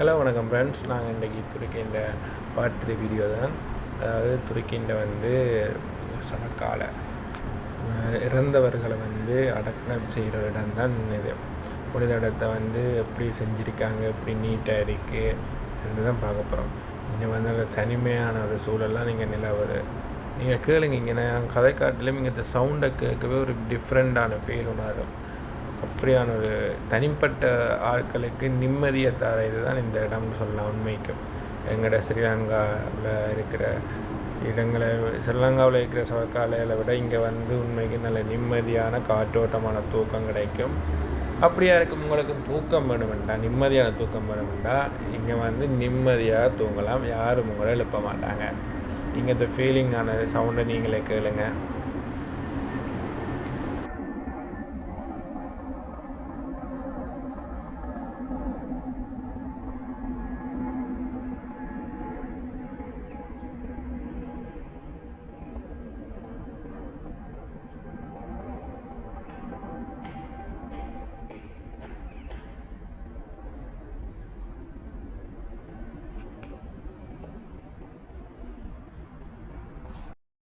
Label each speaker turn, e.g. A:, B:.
A: Hello வணக்கம் friends நாங்கள் இன்றைக்கி துருக்கின்ற பார்ட் த்ரீ வீடியோ தான். அதாவது துருக்கின்ற வந்து சனக்கால இறந்தவர்களை வந்து அடக்கம் செய்கிற இடம் தான் இது. புனித இடத்தை வந்து எப்படி செஞ்சுருக்காங்க எப்படி நீட்டாக இருக்குது என்று தான் பார்க்க போகிறோம் இங்கே வந்து நல்ல தனிமையான ஒரு சூழல்லாம் நீங்கள் நிலவுது. நீங்கள் கேளுங்க இங்கே நான் கதை காட்டிலும் இங்கே இந்த சவுண்டை கேட்கவே ஒரு டிஃப்ரெண்ட்டான ஃபீல் உணரும். அப்படியான ஒரு தனிப்பட்ட ஆட்களுக்கு நிம்மதியை தர இதுதான் இந்த இடம்னு சொல்லலாம் உண்மைக்கும் எங்களோட ஸ்ரீலங்காவில் இருக்கிற இடங்களை ஸ்ரீலங்காவில் இருக்கிற சவக்காலையில் விட இங்கே வந்து உண்மைக்கு நல்ல நிம்மதியான காற்றோட்டமான தூக்கம் கிடைக்கும். அப்படியா இருக்கும் உங்களுக்கு தூக்கம் வேணுமெண்டா? நிம்மதியான தூக்கம் வேணுமெண்டா? இங்கே வந்து நிம்மதியாக தூங்கலாம். யாரும் உங்களை எழுப்ப மாட்டாங்க. இங்கே இந்த ஃபீலிங்கான சவுண்டை நீங்களே கேளுங்கள்